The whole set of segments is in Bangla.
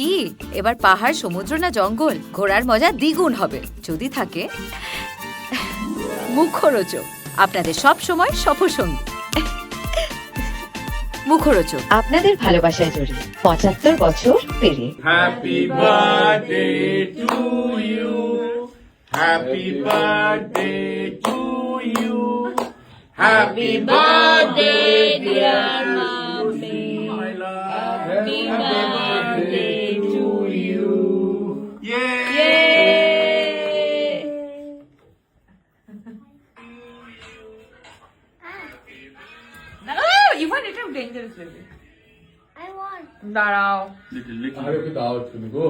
কি? এবার পাহাড় সমুদ্র না জঙ্গল? ঘোরার মজা দ্বিগুণ হবে। যদি থাকে মুখরোচক। আপনাদের সব সময় সফরসঙ্গী। মুখরোচক। আপনাদের ভালোবাসায় জড়িয়ে পঁচাত্তর বছর পেরিয়ে। Happy birthday to you. Happy birthday to you. Happy birthday, dear mommy. I love Ivan এটা ডেঞ্জারাস লেভেল দাঁড়াও। Little, little. দাও তুমি গো।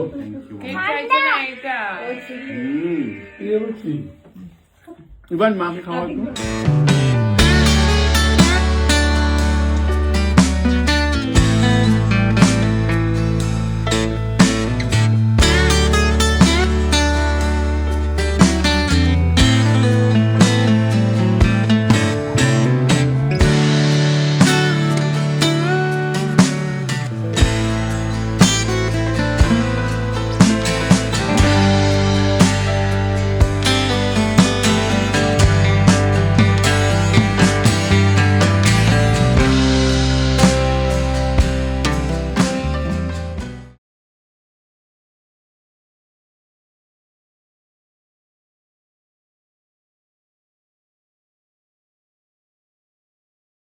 ইভান মাকে খাওয়া